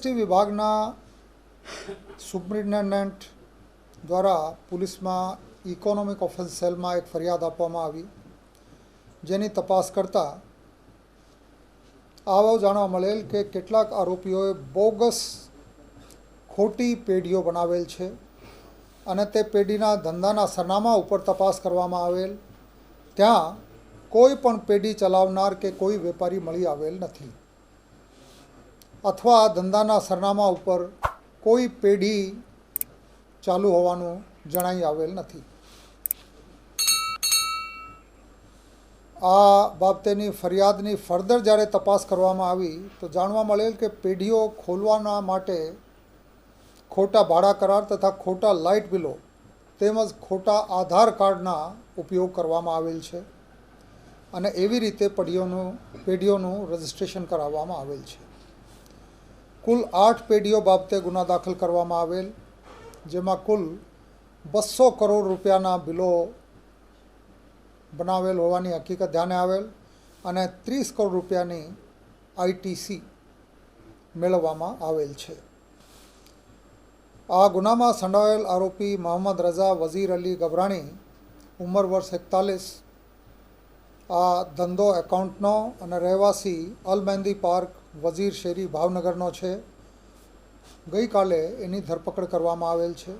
GST વિભાગના superintendent દ્વારા પોલીસમાં ઇકોનોમિક ઓફેન્સ સેલમાં એક ફરિયાદ આપવામાં આવી, જેની તપાસ કરતાં આવો જાણવા મળેલ કે કેટલાક આરોપીઓએ બોગસ ખોટી પેઢીઓ બનાવેલ છે અને તે પેઢીના ધંધાના સરનામા ઉપર તપાસ કરવામાં આવેલ. ત્યાં કોઈ પણ પેઢી ચલાવનાર કે કોઈ વેપારી મળી આવેલ નથી. અથવા ધંધાના સરનામા ઉપર કોઈ પેઢી ચાલુ હોવાનું જણાઈ આવેલ નથી. આ બાબતેની ફરિયાદની ફર્ધર જ્યારે તપાસ કરવામાં આવી, તો જાણવા મળેલ કે પેઢીઓ ખોલવાના માટે ખોટા ભાડા કરાર તથા ખોટા લાઇટ બિલો તેમજ ખોટા આધાર કાર્ડના ઉપયોગ કરવામાં આવેલ છે અને એવી રીતે પેઢીઓનું પેઢીઓનું રજિસ્ટ્રેશન કરાવવામાં આવેલ છે. કુલ આઠ પેઢીઓ બાબતે ગુના દાખલ કરવામાં આવેલ, જેમાં કુલ બસો કરોડ રૂપિયાના બિલો બનાવેલ હોવાની હકીકત ધ્યાને આવેલ અને ત્રીસ કરોડ રૂપિયાની આઈટીસી મેળવવામાં આવેલ છે. આ ગુનામાં સંડોવાયેલ આરોપી મોહમ્મદ રઝા વઝીર અલી ગભરાણી, ઉંમર વર્ષ એકતાલીસ આ ધંધો એકાઉન્ટનો અને રહેવાસી અલ મહેંદી પાર્ક વઝીર શેરી ભાવનગરનો છે. ગઈકાલે એની ધરપકડ કરવામાં આવેલ છે.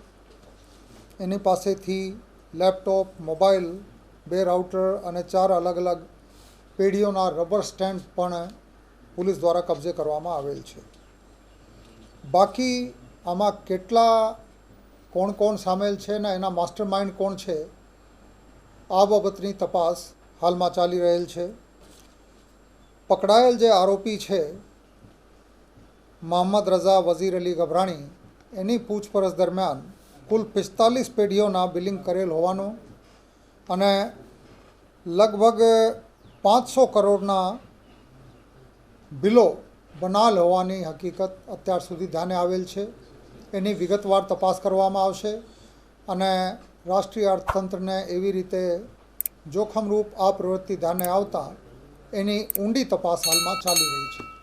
એની પાસેથી લેપટોપ, મોબાઈલ, બે રાઉટર અને ચાર અલગ અલગ પેઢીઓના રબર સ્ટેન્ડ પણ પોલીસ દ્વારા કબજે કરવામાં આવેલ છે. બાકી આમાં કેટલા કોણ કોણ સામેલ છે ને એના માસ્ટર માઇન્ડ કોણ છે, આ બાબતની તપાસ હાલમાં ચાલી રહેલ છે. પકડાયેલ જે આરોપી છે, મોહમ્મદ રઝા વઝીર અલી ગભરાણી, એની પૂછપરછ દરમિયાન કુલ પિસ્તાલીસ પેઢીઓના બિલિંગ કરેલ હોવાનું અને લગભગ પાંચસો કરોડના બિલો બનાલ હોવાની હકીકત અત્યાર સુધી ધ્યાને આવેલ છે. એની વિગતવાર તપાસ કરવામાં આવશે અને રાષ્ટ્રીય અર્થતંત્રને એવી રીતે જોખમરૂપ આ પ્રવૃત્તિ ધ્યાને આવતા એની ઊંડી તપાસ હાલમાં ચાલી રહી છે.